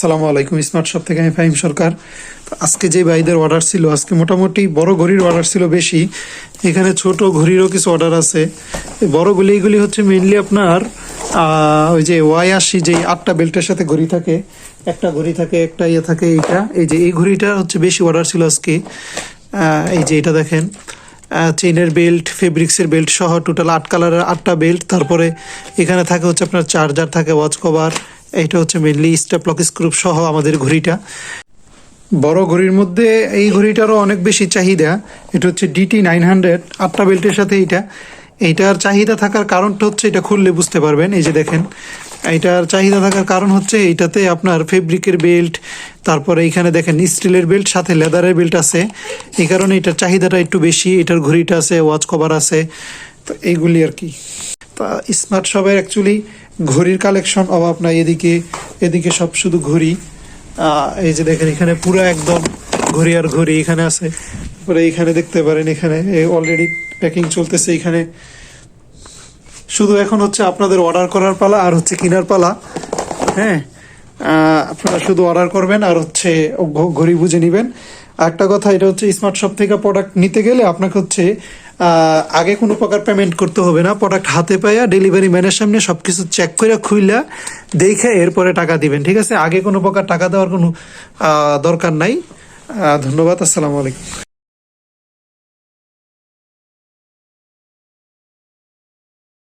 আসসালামু আলাইকুম, smart shop থেকে আমি ফাহিম সরকার। আজকে যে ভাইদের অর্ডার ছিল, আজকে মোটামুটি বড় ঘড়ির অর্ডার ছিল বেশি। এখানে ছোট ঘড়িরও কিছু অর্ডার আছে। বড়গুলি, এগুলি হচ্ছে মেইনলি আপনার ওই যে ওয়াই আশি যে আটটা বেল্টের সাথে ঘড়ি থাকে। একটা ঘড়ি থাকে, একটা ইয়ে থাকে এইটা। এই যে এই ঘড়িটা হচ্ছে বেশি অর্ডার ছিল আজকে। এই যে এটা দেখেন। চেইনের বেল্ট ফেব্রিক্সের বেল্ট সহ টোটাল আট কালারের আটটা বেল্ট তারপরে এখানে থাকে হচ্ছে আপনার চার্জার থাকে ওয়াচ কভার এইটা হচ্ছে মেনলি স্টেপ লক স্ক্রুপ সহ আমাদের ঘড়িটা। বড় ঘড়ির মধ্যে এই ঘড়িটারও অনেক বেশি চাহিদা। এটা হচ্ছে ডিটি নাইন হান্ড্রেড আটটা বেল্টের সাথে এইটা। এইটার চাহিদা থাকার কারণটা হচ্ছে এটা খুললে বুঝতে পারবেন, এই যে দেখেন। এইটার চাহিদা থাকার কারণ হচ্ছে এইটাতে আপনার ফেব্রিকের বেল্ট তারপরে এইখানে দেখেন স্টিলের বেল্ট সাথে লেদারের বেল্ট আছে। এই কারণে এটার চাহিদাটা একটু বেশি, এটার ঘড়িটা আছে ওয়াচ কভার আছে। তো এইগুলি আর কি। স্মার্ট শপের অ্যাকচুয়ালি ঘড়ির কালেকশন অভাব নাই, এদিকে এদিকে সব শুধু ঘড়ি। এই যে দেখেন এখানে পুরো একদম ঘড়ি আর ঘড়ি এখানে আছে। তারপরে এখানে দেখতে পারেন এখানে অলরেডি প্যাকিং চলতেছে এখানে। শুধু এখন হচ্ছে আপনাদের অর্ডার করার পালা আর হচ্ছে কেনার পালা। হ্যাঁ আপনারা শুধু অর্ডার করবেন আর হচ্ছে ঘড়ি বুঝে নেবেন। একটা কথা, এটা হচ্ছে স্মার্ট শপ থেকে প্রোডাক্ট নিতে গেলে আপনাকে হচ্ছে আগে কোনো প্রকার পেমেন্ট করতে হবে না প্রোডাক্ট হাতে পাইয়া ডেলিভারি ম্যানের সামনে সব কিছু চেক করে খুইলা দেখে এরপরে টাকা দিবেন, ঠিক আছে? আগে কোনো প্রকার টাকা দেওয়ার কোনো দরকার নাই। ধন্যবাদ, আসসালামু আলাইকুম।